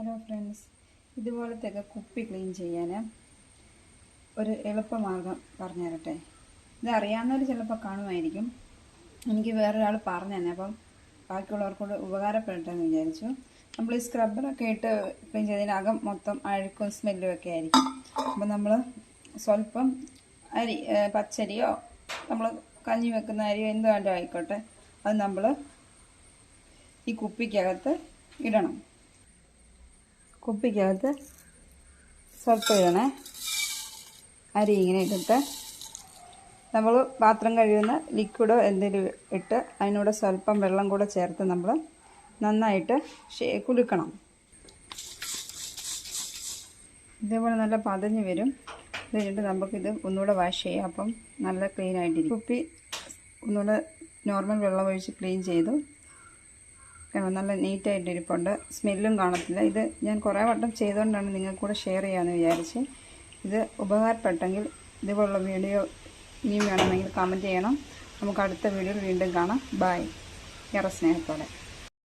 Hello friends ഇതുപോലത്തെയൊക്കെ കുപ്പി clean ചെയ്യാൻ ഒരു എളുപ്പമാർഗം പറഞ്ഞു തരട്ടെ ഇത് ചിലപ്പോൾ കാണുമായിരിക്കും. എനിക്ക് വേറൊരാൾ പറഞ്ഞു തന്നെ അപ്പം ബാക്കിയുള്ളവർക്കൂടെ ഉപകാരപ്പെടട്ടെ എന്ന് വിചാരിച്ചു. നമ്മൾ ഈ സ്ക്രബ്ബറൊക്കെ ഇട്ട് ക്ലീൻ ചെയ്തതിനകം മൊത്തം അഴുക്കും സ്മെല്ലും ഒക്കെ ആയിരിക്കും. അപ്പം നമ്മൾ സ്വല്പം അരി പച്ചരിയോ നമ്മൾ കഞ്ഞി വെക്കുന്ന അരിയോ എന്ത് ആയിക്കോട്ടെ അത് നമ്മൾ ഈ കുപ്പിക്കകത്ത് ഇടണം. കുപ്പിക്കകത്ത് സ്വല്പം ഇടണേ. അരി ഇങ്ങനെ ഇട്ടിട്ട് നമ്മൾ പാത്രം കഴിയുന്ന ലിക്വിഡോ എന്തെങ്കിലും ഇട്ട് അതിനൂടെ സ്വല്പം വെള്ളം കൂടെ ചേർത്ത് നമ്മൾ നന്നായിട്ട് കുലുക്കണം. ഇതേപോലെ നല്ല പതഞ്ഞ് വരും. ഇത് കഴിഞ്ഞിട്ട് നമുക്കിത് ഒന്നുകൂടെ വാഷ് ചെയ്യാം. അപ്പം നല്ല ക്ലീൻ ആയിട്ടിരിക്കും. കുപ്പി ഒന്നുകൂടെ നോർമൽ വെള്ളം ഒഴിച്ച് ക്ലീൻ ചെയ്തു. നല്ല നീറ്റായിട്ട് ഇരിപ്പുണ്ട്. സ്മെല്ലും കാണത്തില്ല. ഇത് ഞാൻ കുറേ വട്ടം ചെയ്തുകൊണ്ടാണ് നിങ്ങൾക്ക് കൂടെ ഷെയർ ചെയ്യാമെന്ന് വിചാരിച്ച്. ഇത് ഉപകാരപ്പെട്ടെങ്കിൽ ഇതുപോലുള്ള വീഡിയോ ഇനിയും വേണമെങ്കിൽ കമന്റ് ചെയ്യണം. നമുക്ക് അടുത്ത വീഡിയോയിൽ വീണ്ടും കാണാം. ബായ് ഏറെ സ്നേഹത്തോടെ.